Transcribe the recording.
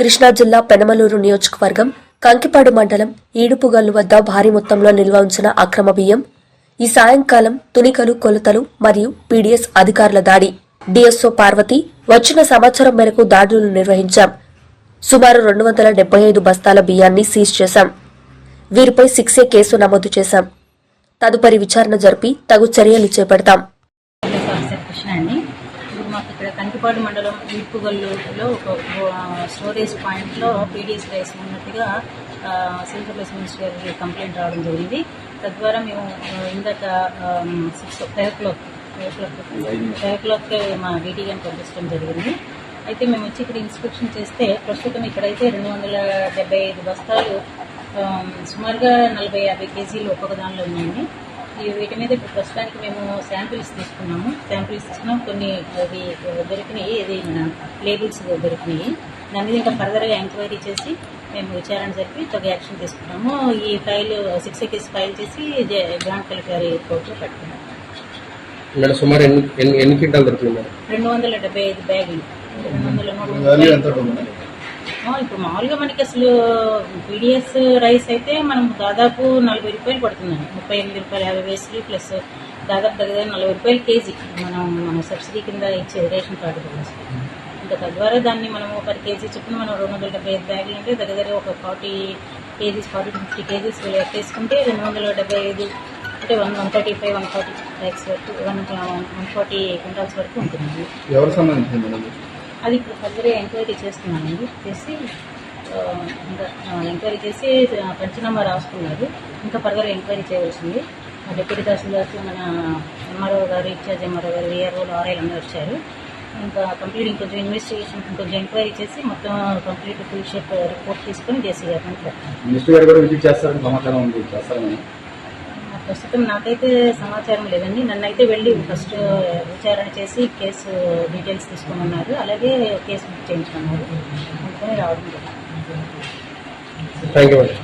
కృష్ణా జిల్లా పెనమలూరు నియోజకవర్గం కంకిపాడు మండలం ఈడుపుగల్లు వద్ద భారీ మొత్తంలో నిల్వ ఉంచిన అక్రమ బియ్యం ఈ సాయంకాలం తునికలు కొలతలు మరియు పీడీఎస్ అధికారుల దాడి. డిఎస్ఓ పార్వతి వచ్చిన సమాచారం మేరకు దాడులు నిర్వహించాం. సుమారు రెండు వందల డెబ్బై ఐదు బస్తాల బియ్యాన్ని సీజ్ చేశాం. వీరిపై సిక్సే కేసు నమోదు చేశాం. తదుపరి విచారణ జరిపి తగు చర్యలు చేపడతాం ఆఫీసర్ కృష్ణ అండి ఇప్పుడు మాకు ఇక్కడ కంకిపాడు మండలం ఈడ్పుగల్లులో ఒక స్టోరేజ్ పాయింట్లో పీడిఎస్ రైస్ ఉన్నట్టుగా ఆ, సివిల్ సప్లైస్ మినిస్టర్ గారికి కంప్లైంట్ రావడం జరిగింది. తద్వారా మేము ఇందాక six five o'clock five o'clock five o'clock మా డీటీ గారిని పంపించడం జరిగింది. అయితే మేము వచ్చి ఇక్కడ ఇన్స్పెక్షన్ చేస్తే ప్రస్తుతం ఇక్కడైతే రెండు వందల డెబ్బై ఐదు బస్తాలు సుమారుగా నలభై యాభై కేజీలు ఒక్కొక్క దానిలో ఉన్నాయండి. వీటి మీద ఇప్పుడు ప్రస్తుతానికి మేము శాంపిల్స్ తీసుకున్నాము. శాంపిల్స్ తీసుకున్నాం కొన్ని అది దొరికినాయి. ఇది మన లేబుల్స్ దొరికినాయి. దాని మీద ఇంకా ఫర్దర్గా ఎంక్వైరీ చేసి మేము విచారణ జరిపి తగ్గ యాక్షన్ తీసుకున్నాము. ఈ ఫైల్ సిక్స్ కేసు ఫైల్ చేసి జాయింట్ కలెక్టర్ గారి కోర్టులో పెట్టుకున్నాము మేడం సుమారు ఎన్ని ఎన్ని క్వింటాలు దొరికింది రెండు వందల డెబ్బై ఐదు బ్యాగులు. రెండు వందల మూడు? ఇప్పుడు మామూలుగా మనకి అసలు పీడిఎస్ రైస్ అయితే మనం దాదాపు నలభై రూపాయలు పడుతుందండి. ముప్పై ఎనిమిది రూపాయలు యాభై వేసులు ప్లస్ దాదాపు దగ్గర నలభై రూపాయలు కేజీ మనం మన సబ్సిడీ కింద ఇచ్చే రేషన్ కార్డు గురించి ఇంకా తద్వారా దాన్ని మనం ఒక కేజీ చొప్పున మనం రెండు వందల డెబ్బై ఐదు బ్యాగులు అంటే దగ్గర దగ్గర ఒక forty KGs forty fifty KGs వేసుకుంటే రెండు వందల డెబ్బై ఐదు అంటే one one thirty five one forty bags వరకు వన్ వన్ ఫార్టీ క్వింటాల్స్ వరకు ఉంటుంది. ఎవరు సంబంధించింది అది ఇప్పుడు ఫర్దర్గా ఎంక్వైరీ చేస్తున్నానండి చేసి ఇంకా ఎంక్వైరీ చేసి పంచనామా రాసుకున్నారు ఇంకా ఫర్దర్ ఎంక్వైరీ చేయవలసింది. మా డిప్యూటీ తహసీల్దార్స్ మన ఎంఆర్ఓ గారు ఇన్ఛార్జ్ ఎంఆర్ఓ గారు ఏఆర్ఓలు ఆర్ఐలు అందరూ వచ్చారు. ఇంకా కంప్లీట్ ఇంకొంచెం ఇన్వెస్టిగేషన్ ఇంకొంచెం ఎంక్వైరీ చేసి మొత్తం కంప్లీట్ ఫుల్ షేప్ రిపోర్ట్ తీసుకొని జేసీ గారు మినిస్టర్ గారు కూడా విజిట్ చేస్తారని సమాచారం ఉంది చేస్తారని. ప్రస్తుతం నాకైతే సమాచారం లేదండి. నన్నైతే వెళ్ళి ఫస్ట్ విచారణ చేసి కేసు డీటెయిల్స్ తీసుకోమన్నారు అలాగే కేసు బుక్ చేయించుకున్నారు. అందుకని రావడం జరిగింది.